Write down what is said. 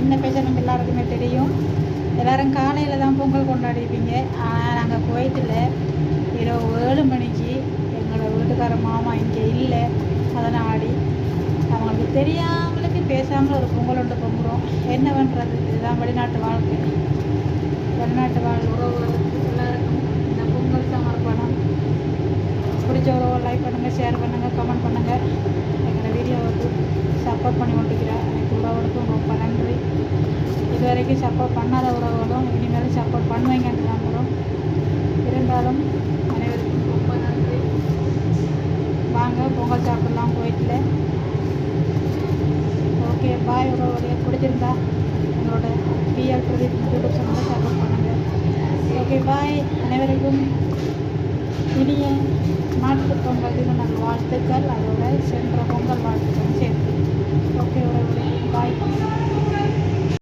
என்ன பேசணும் எல்லாருக்குமே தெரியும். எல்லாரும் காலையில் தான் பொங்கல் கொண்டாடிப்பீங்க ஆனால் நாங்கள் குவைத்தில் இரவு ஏழு மணிக்கு எங்களோட வீட்டுக்கார மாமா இங்கே இல்லை. அதனாடி அவங்களுக்கு தெரியாமலுக்கு பேசாமல் ஒரு பொங்கல் ஒன்று பொங்குறோம். என்ன பண்ணுறது இதுதான் வெளிநாட்டு வாழ்க்கை. வெளிநாட்டு வாழ் உறவுகளுக்கு எல்லாருக்கும் இந்த பொங்கல் சமர்ப்பணம். பிடிச்ச உறவு லைக் பண்ணுங்கள் ஷேர் பண்ணுங்கள் கமெண்ட் பண்ணுங்கள் எங்களோட வீடியோவுக்கு சப்போர்ட் பண்ணி கொண்டிருக்கிறேன் அனைத்து உறவுகளுக்கும் ரொம்ப நன்றி இது வரைக்கும் சப்போர்ட் பண்ணாத உறவுகளும் இனிமேலும் சப்போர்ட் பண்ணுவீங்கன்னு நம்புகிறோம் இருந்தாலும் அனைவருக்கும் ரொம்ப நன்றி. வாங்க பொங்கல் சாப்பிட்லாம் கோயிலில். ஓகே பாய் உறவுடைய பிடிச்சிருந்தா எங்களோட பிஎல் பிரதீப் யூடியூப் சேனலில் சப்போர்ட் பண்ணுங்கள் ஓகே பாய் அனைவருக்கும் இனிய மாட்டுப் பொங்கல் தின நல் வாழ்த்துக்கள். அதோட சென்ற பொங்கல் வாழ்த்துக்கள்.